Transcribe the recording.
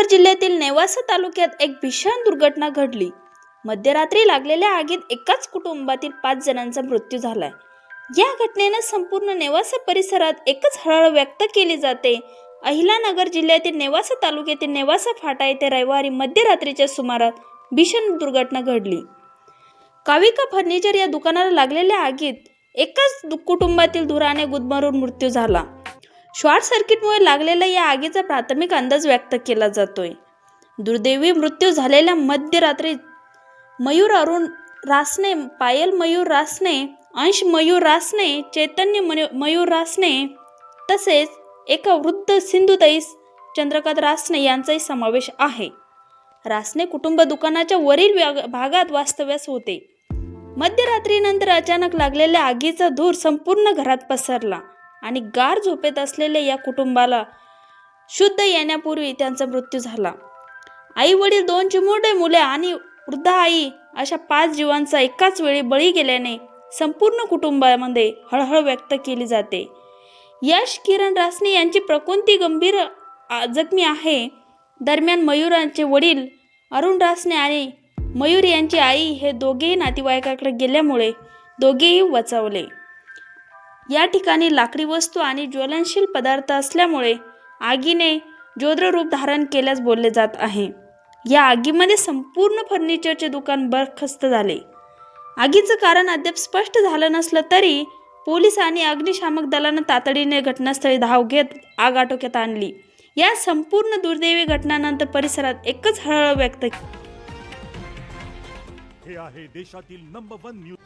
अहिल्यानगर जिल्ह्यातील नेवासा तालुक्यात एक भीषण दुर्घटना घडली. मध्यरात्री लागलेल्या आगीत एकाच कुटुंबातील पाच जणांचा मृत्यू झालाय. या घटनेनं संपूर्ण नेवासा परिसरात एकच हळहळ व्यक्त केली जाते. अहिलानगर जिल्ह्यातील नेवासा तालुक्यातील नेवासा फाटा येथे रविवारी मध्यरात्रीच्या सुमारास भीषण दुर्घटना घडली. काविका फर्निचर या दुकानाला लागलेल्या आगीत एकाच दु- कुटुंबातील धुराने गुदमरून मृत्यू झाला. शॉर्ट सर्किटमुळे लागलेल्या या आगीचा प्राथमिक अंदाज व्यक्त केला जातोय. दुर्दैवी मृत्यू झालेल्या मध्यरात्री मयूर अरुण रासने पायल मयूर रासने अंश मयूर रासने चैतन्य मनु- मयूर रासने तसेच एका वृद्ध सिंधुताई चंद्रकांत रासने यांचाही समावेश आहे. रासने कुटुंब दुकानाच्या वरील भागात वास्तव्यास होते. मध्यरात्रीनंतर अचानक लागलेल्या आगीचा धूर संपूर्ण घरात पसरला. आणि गार झोपेत असलेल्या या कुटुंबाला शुद्ध येण्यापूर्वी त्यांचा मृत्यू झाला. आई वडील दोन चिमुरडे मुले आणि वृद्ध आई अशा पाच जीवांचा एकाच वेळी बळी गेल्याने संपूर्ण कुटुंबामध्ये हळहळ व्यक्त केली जाते. यश किरण रासने यांची प्रकृती गंभीर जखमी आहे. दरम्यान मयूरांचे वडील अरुण रासने आणि मयूर यांची आई हे दोघेही नातेवाईकाकडे गेल्यामुळे दोघेही बचावले या ठिकाणी लाकडी वस्तू आणि ज्वलनशील पदार्थ असल्यामुळे आगीने जोद्र रूप धारण केल्यास बोलले जात आहे. या आगीमध्ये संपूर्ण फर्निचरचे दुकान बरखस्त झाले. आगीचं कारण अद्याप स्पष्ट झालं नसलं तरी पोलीस आणि अग्निशामक दलानं तातडीने घटनास्थळी धाव घेत आग आटोक्यात आणली. या संपूर्ण दुर्दैवी घटनानंतर परिसरात एकच हळहळ व्यक्त हे आहे देशातील नंबर वन न्यूज